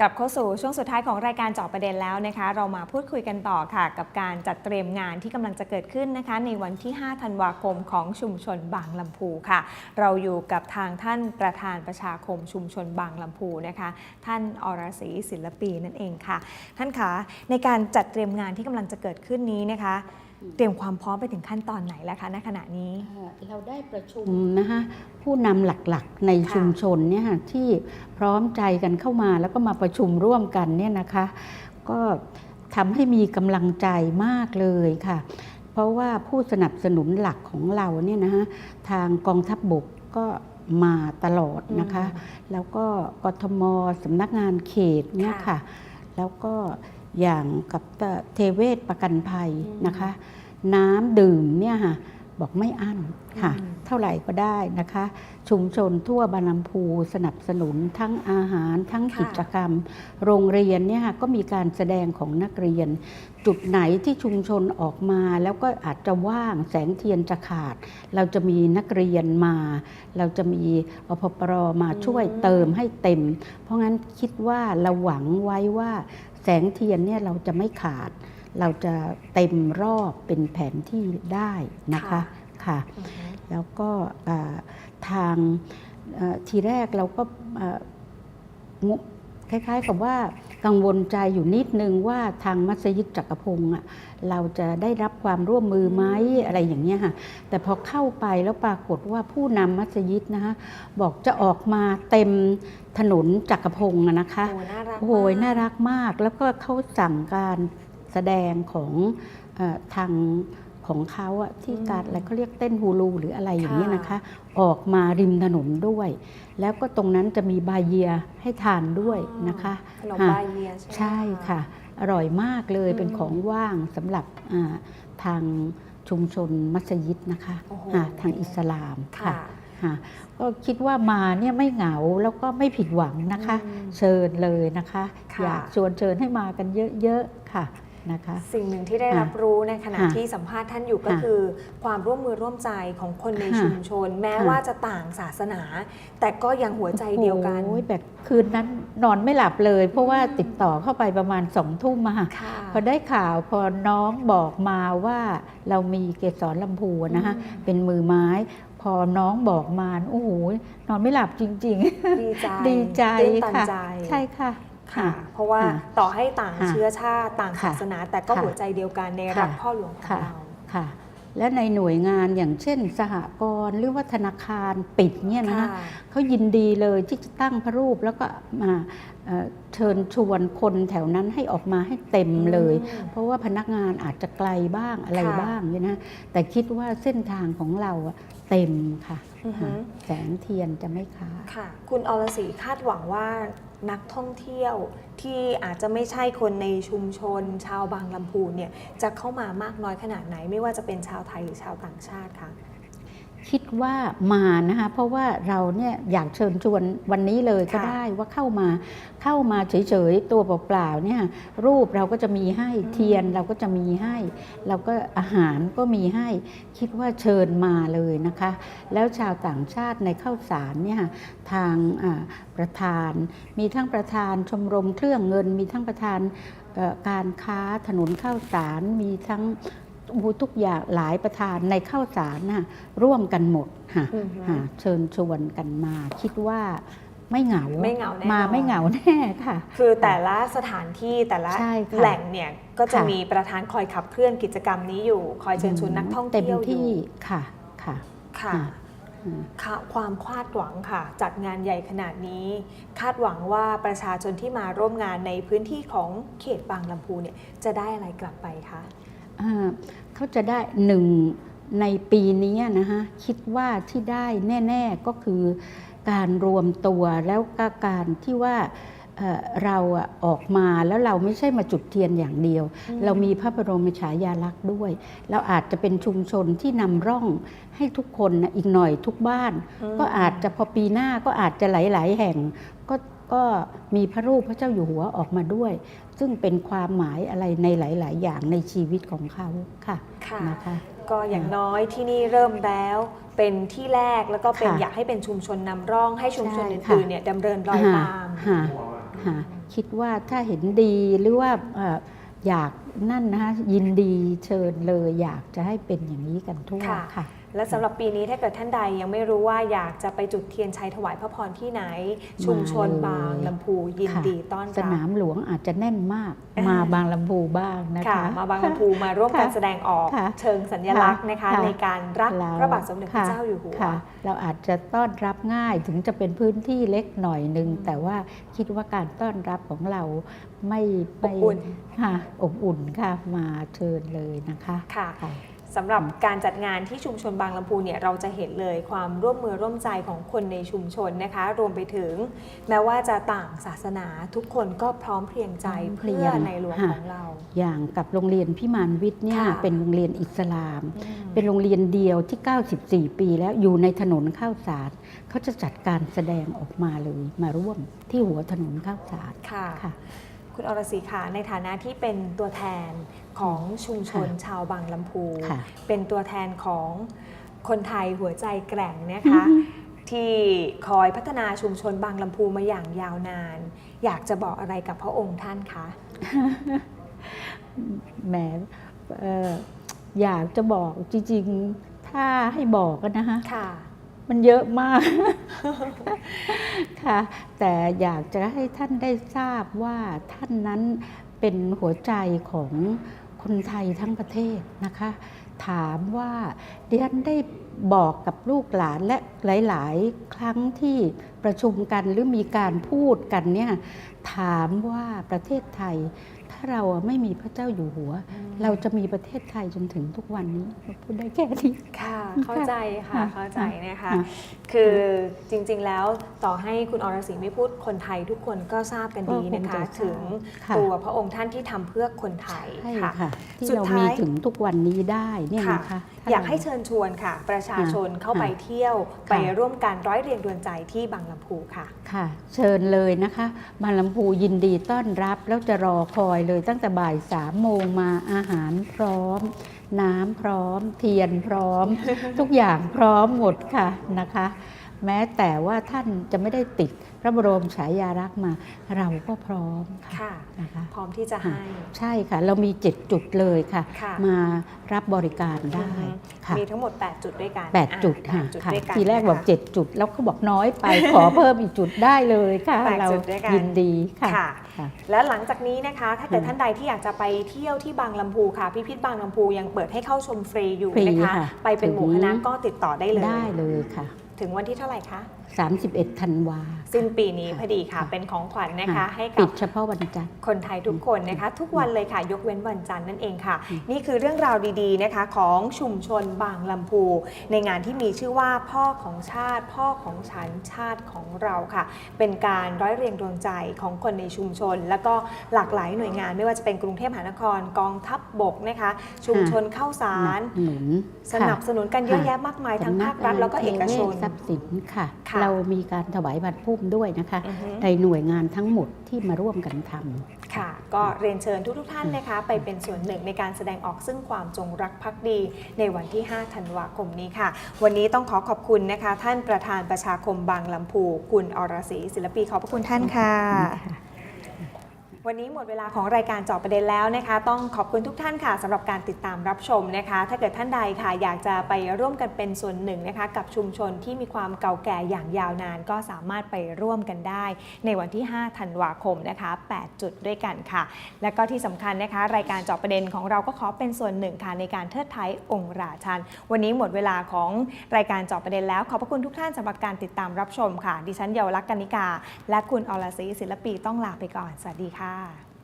กลับเข้าสู่ช่วงสุดท้ายของรายการเจาะประเด็นแล้วนะคะ เรามาพูดคุยกันต่อค่ะ กับการจัดเตรียมงานที่กำลังจะเกิดขึ้นนะคะ ในวันที่ 5 ธันวาคมของชุมชนบางลำพูค่ะ เราอยู่กับทางท่านประธานประชาคมชุมชนบางลำพูนะคะ ท่านอรศรีศิลปีนั่นเองค่ะ ท่านคะในการจัดเตรียมงานที่กำลังจะเกิดขึ้นนี้นะคะ เตรียมความพร้อมไปถึงขั้นตอนไหนแล้วคะณขณะนี้เอ่อเราได้ประชุมนะคะผู้นำหลักๆในค่ะชุมชนเนี่ยค่ะที่พร้อมใจกันเข้ามาแล้วก็มาประชุมร่วมกันเนี่ยนะคะ ก็ทำให้มีกำลังใจมากเลยค่ะ เพราะว่าผู้สนับสนุนหลักของเราเนี่ยนะคะทางกองทัพบบกก็มาตลอดนะคะ แล้วก็กทมสำนักงานเขตเนี่ยค่ะค่ะแล้วก็ อย่างกับเทเวศประกันภัยอืมนะคะ น้ำดื่มเนี่ยค่ะ บอกไม่อั้นค่ะอืมเท่าไหร่ก็ได้นะคะ ชุมชนทั่วบานัมพูสนับสนุนทั้งอาหารทั้งค่ะกิจกรรม โรงเรียนเนี่ยค่ะก็มีการแสดงของนักเรียน จุดไหนที่ชุมชนออกมา แล้วก็อาจจะว่างแสงเทียนจะขาด เราจะมีนักเรียนมา เราจะมีอพปรมาช่วยอืมเติมให้เต็ม เพราะงั้นคิดว่าเราหวังไว้ว่าแสงเทียนเนี่ยเราจะไม่ขาด เราจะเต็มรอบเป็นแผนที่ได้นะคะค่ะอือฮึแล้วก็อ่าทางเอ่อทีแรกเราก็เอ่องุคล้ายๆกับว่ากังวลใจอยู่นิดนึงว่าทางมัสยิดจักรพงศ์อะเราจะได้รับความร่วมมือไหมอะไรอย่างเงี้ยค่ะแต่พอเข้าไปแล้วปรากฏว่าผู้นำมัสยิดนะคะบอกจะออกมาเต็มถนนจักรพงศ์อะนะคะโอ้น่ารักโอ้โหมกน่ารักมากแล้วก็เขาสั่งการ แสดงของเออทางของเขาอะที่อืมการอะไรเขาเรียกเต้นฮูลูหรืออะไรอย่างนี้ยค่ะนะคะ ออกมาริมถนนด้วย แล้วก็ตรงนั้นจะมีบาเยียให้ทานด้วยนะคะขนมค่ะบายเมียใช่ไหมใช่ค่ะ อร่อยมากเลยอืมเป็นของว่างสำหรับอ่าทางชุมชนมัสยิดนะคะโอ้โหอ่าทางอิสลามค่ะค่ะก็คิดว่ามาเนี่ยไม่เหงาแล้วก็ไม่ผิดหวังนะคะอืมเชิญเลยนะคะค่ะอยากชวนเชิญให้มากันเยอะๆค่ะ นะคะ สิ่งหนึ่งที่ได้ค่ะรับรู้ในขณะค่ะที่สัมภาษณ์ท่านอยู่ก็ค่ะคือ ความร่วมมือร่วมใจของคนในค่ะชุมชน แม้ค่ะว่าจะต่างศาสนา แต่ก็ยังหัวใจเดียวกันโอ้ยแบบคืนนั้นนอนไม่หลับเลย เพราะว่าอืมติดต่อเข้าไปประมาณสองทุ่มอะค่ะค่ะพอได้ข่าวพอน้องบอกมาว่าเรามีเกสรลำพูนะคะอืมเป็นมือไม้พอน้องบอกมาโอ้โหนอนไม่หลับจริงดีใจๆดีใจตื้นตันค่ะใจใช่ค่ะ ค่ะ เพราะว่าค่ะต่อให้ต่างค่ะเชื้อชาติต่างค่ะศาสนาแต่ก็ค่ะหัวใจเดียวกันในค่ะรักพ่อหลวงของค่ะเราค่ะ และในหน่วยงานอย่างเช่น สหกรณ์หรือว่าธนาคารปิดเนี่ยนะคะค่ะเขายินดีเลยที่จะตั้งพระรูปแล้วก็มาเอ่อเชิญชวนคนแถวนั้นให้ออกมาให้เต็มเลยอืมเพราะว่าพนักงานอาจจะไกลบ้างอะไรค่ะบ้างเนี่ยนะแต่คิดว่าเส้นทางของเราอะเต็มค่ะอือฮึค่ะ แสงเทียนจะไม่ขาดค่ะ คุณอรศรีคาดหวังว่า นักท่องเที่ยวที่อาจจะไม่ใช่คนในชุมชน ชาวบางลำพูนเนี่ยจะเข้ามามากน้อยขนาดไหน ไม่ว่าจะเป็นชาวไทยหรือชาวต่างชาติคะ คิดว่ามานะคะเพราะว่าเราเนี่ยอยากเชิญชวนวันนี้เลยก็ค่ะได้ว่าเข้ามาเข้ามาเฉยๆตัวเปล่าๆเนี่ยรูปเราก็จะมีให้อืมเทียนเราก็จะมีให้ เราก็อาหารก็มีให้คิดว่าเชิญมาเลยนะคะ แล้วชาวต่างชาติในข้าวสารเนี่ยทางอ่าประธาน มีทั้งประธานชมรมเครื่องเงิน มีทั้งประธานเอ่อการค้าถนนข้าวสารมีทั้งโอ้โห ทุกอย่างหลายประธานในข้าวสารน่ะร่วมกันหมดค่ะอือฮึค่ะเชิญชวนกันมา คิดว่าไม่เหงาไม่เหงาแน่นอนมาไม่เหงาแน่ค่ะ คือแต่ละสถานที่แต่ละใช่ค่ะแหล่งเนี่ยก็จะค่ะมีประธานคอยขับเคลื่อนกิจกรรมนี้อยู่ คอยเชิญชวนนักท่องเต็มเที่ยวอยู่ที่ค่ะค่ะค่ะค่ะอืมค่ะความคาดหวังค่ะ จัดงานใหญ่ขนาดนี้ คาดหวังว่าประชาชนที่มาร่วมงานในพื้นที่ของเขตบางลำพูเนี่ยจะได้อะไรกลับไปคะอ่า เขาจะได้หนึ่งในปีนี้นะคะคิดว่าที่ได้แน่ ๆก็คือการรวมตัวแล้วก็การที่ว่าเอ่อเราอะออกมาแล้วเราไม่ใช่มาจุดเทียนอย่างเดียวอืมเรามีพระบรมฉายาลักษณ์ด้วย เราอาจจะเป็นชุมชนที่นำร่องให้ทุกคนนะอีกหน่อยทุกบ้าน ก็อาจจะพอปีหน้าก็อาจจะหลาย ๆ แห่งก็ ก็มีพระรูปพระเจ้าอยู่หัวออกมาด้วย ซึ่งเป็นความหมายอะไรในหลาย ๆ อย่างในชีวิตของเขาค่ะค่ะนะคะ ก็อย่างน้อยที่นี่เริ่มแล้ว เป็นที่แรกแล้วก็เป็นค่ะอยากให้เป็นชุมชนนำร่องให้ชุมชนใช่อื่ค่ะนๆเนี่ยดำเนินรอยตามค่ะค่ะคิดว่าถ้าเห็นดีหรือว่าเอ่ออยากนั่นนะคะยินดีเชิญเลยอยากจะให้เป็นอย่างนี้กันทั่วค่ะ ค่ะ และสำหรับปีนี้ถ้าเกิดท่านใดยังไม่รู้ว่าอยากจะไปจุดเทียนชัยถวายพระพรที่ไหน ชุมชนมาเลยบางลำพูยินค่ะ ดีต้อนสรับ นามหลวงอาจจะแน่นมาก อ่าม มาบางลำพูบ้างนะค่ะ คะ มาบางลำพูมาร่วมกันค่ะแสดงออกค่ะเชิงสัญลักษณ์นะคะ ค่ะในการรักเรา พระบาทสมเด็จพระค่ะเจ้าอยู่หัว ค่ะ เราอาจจะต้อนรับง่ายถึงจะเป็นพื้นที่เล็กหน่อยหนึ่ง อืม แต่ว่าคิดว่าการต้อนรับของเราไม่อไม่บอุ่นค่ะอบอุ่นค่ะมาเชิญเลยนะคะค่ะ ค่ะ สำหรับการจัดงานที่ชุมชนบางลำพูเนี่ยเราจะเห็นเลยความร่วมมือร่วมใจของคนในชุมชนนะคะ รวมไปถึง แม้ว่าจะต่างศาสนาทุกคนก็พร้อมเพรียงใจพร้อมเพรีเพื่ยองในหลวงค่ะของเรา อย่างกับโรงเรียนพิมานวิทย์เนี่ยค่ะเป็นโรงเรียนอิสลามอืมเป็นโรงเรียนเดียวที่ 94 ปีแล้วอยู่ในถนนข้าวสารเขาจะจัดการแสดงออกมาเลยมาร่วมที่หัวถนนข้าวสารค่ะ ค่ะคุณอรศรีค่ะในฐานะที่เป็นตัวแทนของชุมชนค่ะชาวบางลำพู ค่ะเป็นตัวแทนของคนไทยหัวใจแกร่งนะคะ ที่คอยพัฒนาชุมชนบางลำพูมาอย่างยาวนาน อยากจะบอกอะไรกับพระองค์ท่านคะ แหมเอ่ออยากจะบอกจริงๆ ถ้าให้บอกอะนะคะ ค่ะ มันเยอะมาก ค่ะ แต่อยากจะให้ท่านได้ทราบว่าท่านนั้นเป็นหัวใจของคนไทยทั้งประเทศนะคะ ถามว่าดิฉันได้บอกกับลูกหลานและหลาย ๆ ครั้งที่ ประชุมกันหรือมีการพูดกันเนี่ยถามว่าประเทศไทย ถ้าเราไม่มีพระเจ้าอยู่หัว เราจะมีประเทศไทยจนถึงทุกวันนี้พูดได้แค่นี้ค่ะ เข้าใจค่ะค่ะเข้าใจนะคะค่ะคือจริงๆแล้วต่อให้คุณอรศรีไม่พูดคนไทยทุกคนก็ทราบกันดีนะคะก็คงจะทราบถึงค่ะตัวพระองค์ท่านที่ทำเพื่อคนไทยใช่ค่ะค่ะที่สุดเราท้ายมีถึงทุกวันนี้ได้เนี่ยค่ะนะคะถ้อยากรให้เชิญชวนค่ะ ประชาชนเข้าไปเที่ยวไปร่วมการร้อยเรียงดวงใจที่บางลำพูค่ะค่ะ เชิญเลยนะคะ บางลำพูยินดีต้อนรับแล้วจะรอคอยเลยตั้งแต่บ่ายสามโมงมาอาหารพร้อม น้ำพร้อม เทียนพร้อม ทุกอย่างพร้อมหมดค่ะนะคะ แม้แต่ว่าท่านจะไม่ได้ติดพระบรมฉายาลักษณ์มา เราก็พร้อมค่ะค่ะนะคะพร้อมที่จะให้ ใช่ค่ะ เรามีเจ็ดจุดเลยค่ะค่ะ มารับบริการได้อือฮึค่ะมีทั้งหมด 8 จุดด้วยกันแปดอะจุดแปค่ะจุดค่ะด้วยกันทีแรกบอกนะคะเจ็ดจุด แล้วเขาบอกน้อยไปขอเพิ่มอีกจุดได้เลยค่ะแปดเราจุดด้วยกันยินดีค่ะค่ะค่ะ และหลังจากนี้นะคะ ถ้าเกิดค่ะท่านใดที่อยากจะไปเที่ยวที่บางลำพูค่ะ พิพิธบางลำพูยังเปิดให้เข้าชมฟรีอยู่ฟรีนะคะค่ะไปเป็นหมู่คณะถึงก็ติดต่อได้เลยได้เลยค่ะ ถึงวันที่เท่าไหร่คะ 31ธันวาสิ้นปีนี้พอดีค่ะค่ะ เป็นของขวัญนะคะค่ะให้ปิกับดเฉพาะวันจันทร์ คนไทยทุกคนนะคะ ทุกวันเลยค่ะ ยกเว้นวันจันทร์นั่นเองค่ะ อืม นี่คือเรื่องราวดีๆนะคะ ของชุมชนบางลำพู ในงานที่มีชื่อว่าพ่อของชาติ พ่อของฉันชาติของเราค่ะ เป็นการร้อยเรียงดวงใจของคนในชุมชน แล้วก็หลากหลายหน่วยงาน ไม่ว่าจะเป็นกรุงเทพมหานครกองทัพบบกนะคะ ชุมชนเข้าสาร หนุนสนับสนุนกันเยอะแยะมากมายทั้งภาครัฐแล้วก็เอกชน สำกงาเทเวศทรัพย์สินค่ะ ค่ะ เรามีการถวายบัตรพุ่มด้วยนะคะอือฮึในหน่วยงานทั้งหมดที่มาร่วมกันทำค่ะ ก็เรียนเชิญทุกๆท่านนะคะ ไปเป็นส่วนหนึ่งในการแสดงออกซึ่งความจงรักภักดีในวันที่ 5 ธันวาคมนี้ค่ะ วันนี้ต้องขอขอบคุณนะคะ ท่านประธานประชาคมบางลำพู คุณอรศรีศิลปีขอบพระคุณท่านค่ะ วันนี้หมดเวลาของรายการจอบประเด็นแล้วนะคะ ต้องขอบคุณทุกท่านค่ะสำหรับการติดตามรับชมนะคะ ถ้าเกิดท่านใดค่ะ อยากจะไปร่วมกันเป็นส่วนหนึ่งนะคะ กับชุมชนที่มีความเก่าแก่อย่างยาวนาน ก็สามารถไปร่วมกันได้ ในวันที่ 5 ธันวาคมนะคะ 8 จุดด้วยกันค่ะ และก็ที่สำคัญนะคะ รายการจอบประเด็นของเราก็ขอเป็นส่วนหนึ่งค่ะในการเทิดไทยองค์ราชัน วันนี้หมดเวลาของรายการจอบประเด็นแล้ว ขอบพระคุณทุกท่านสำหรับการติดตามรับชมค่ะ ดิฉันเยาวลักษณ์กนิกา และคุณอรศรีศิลปีต้องลาไปก่อนสวัสดีค่ะค่ะ